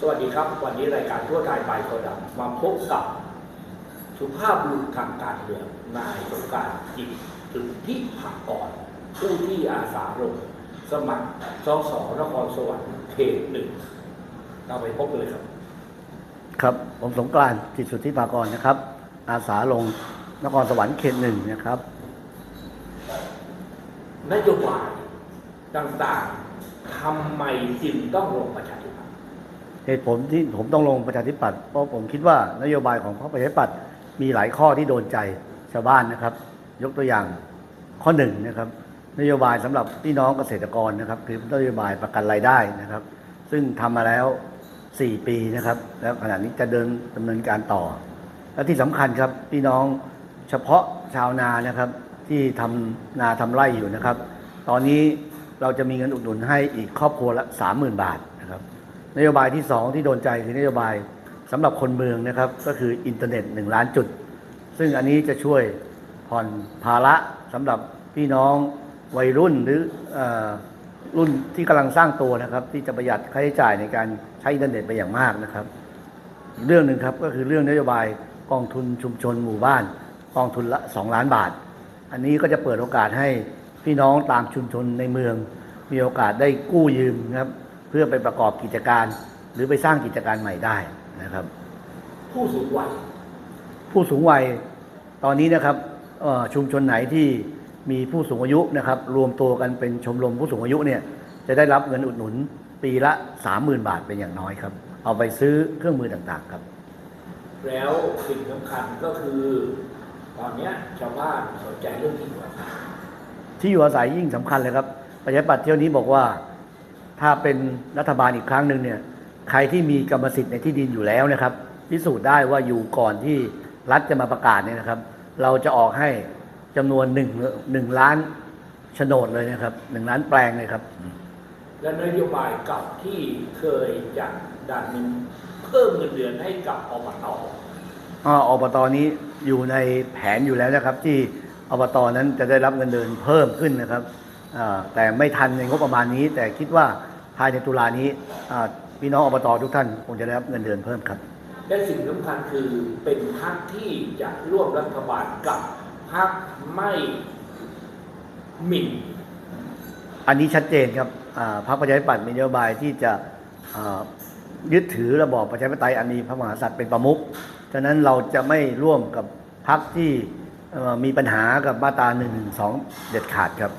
สวัสดีครับ วันนี้รายการทั่วไทยบายโคดัมมาพบกับสุภาพบุรุษทางการเมืองนายสงกรารจิตถึงที่ผักก่อนผู้ที่อาสาลงสมัครสสนครสวรรค์เขตหนึ่งเราไปพบกันเลยครับ ครับผมสงกรานต์จิตสุทธิภากรนะครับ อาสาลงนครสวรรค์เขตหนึ่งนะครับนโยบายต่างๆทำไมจึงต้องลงประชาธิปัตย์ เหตุผลที่ผมต้องลงประชาธิปัตย์เพราะผมคิดว่านโยบายของพรรคประชาธิปัตย์มีหลายข้อที่โดนใจชาวบ้านนะครับ ยกตัวอย่างข้อหนึ่งนะครับ นโยบายสำหรับพี่น้องเกษตรกรนะครับคือนโยบายประกันรายได้นะครับ ซึ่งทำมาแล้ว 4 ปีนะครับ แล้วขณะนี้จะเดินดำเนินการต่อ และที่สำคัญครับพี่น้องเฉพาะชาวนานะครับ ที่ทำนาทำไร่อยู่นะครับ ตอนนี้เราจะมีเงินอุดหนุนให้อีกครอบครัวละ30,000 บาท นโยบายที่ 2 ที่โดนใจคือนโยบายสำหรับคนเมืองนะครับก็คืออินเทอร์เน็ต 1 ล้านจุด ซึ่งอันนี้จะช่วยผ่อนภาระสำหรับพี่น้องวัยรุ่นหรืออรุ่นที่กำลังสร้างตัวนะครับ ที่จะประหยัดค่าใช้จ่ายในการใช้อินเทอร์เน็ตไปอย่างมากนะครับ เรื่องหนึ่งครับก็คือเรื่องนโยบายกองทุนชุมชนหมู่บ้าน กองทุนละ 2 ล้านบาท อันนี้ก็จะเปิดโอกาสให้พี่น้องตามชุมชนในเมือง มีโอกาสได้กู้ยืมนะครับ เพื่อไปประกอบกิจการ หรือไปสร้างกิจการใหม่ได้นะครับ ผู้สูงวัยผู้สูงวัยตอนนี้นะครับเอ่อชุมชนไหนที่มีผู้สูงอายุนะครับ รวมตัวกันเป็นชมรมผู้สูงอายุเนี่ยจะได้รับเงินอุดหนุนปีละ 30,000 บาทเป็นอย่างน้อยครับ เอาไปซื้อเครื่องมือต่างๆครับ แล้วสิ่งสำคัญก็คือ ตอนเนี้ยชาวบ้านสนใจเรื่องที่อยู่อาศัยที่อยู่อาศัยยิ่งสำคัญเลยครับประชาธิปัตย์เที่ยวนี้บอกว่า ถ้าเป็นรัฐบาลอีกครั้งหนึ่งเนี่ยใครที่มีกรรมสิทธิ์ในที่ดินอยู่แล้วนะครับ พิสูจน์ได้ว่าอยู่ก่อนที่รัฐจะมาประกาศเนี่ยนะครับ เราจะออกให้จำนวนหนึ่งหนึ่งล้านโฉนดเลยนะครับหนึ่งล้านแปลงเลยครับ และนโยบายเก่าที่เคยจะดันเพิ่มเงินเดือนให้กับอบตอ่าอบตนี้อยู่ในแผนอยู่แล้วนะครับ ที่อบตนั้นจะได้รับเงินเดือนเพิ่มขึ้นนะครับอ่า แต่ไม่ทันในงบประมาณนี้ แต่คิดว่าภายในตุลานี้อ่าพี่น้องอบตทุกท่านคงจะได้รับเงินเดือนเพิ่มครับและสิ่งสำคัญคือเป็นพรรคที่จะร่วมรัฐบาลกับพรรคไม่หมิ่น อันนี้ชัดเจนครับอ่าพรรคประชาธิปัตย์มีนโยบายที่จะอ่ายึดถือระบอบประชาธิปไตยอันมีพระมหากษัตริย์เป็นประมุขฉะนั้นเราจะไม่ร่วมกับพรรคที่เอ่อมีปัญหากับมาตรา1นึเด็ดขาดครับ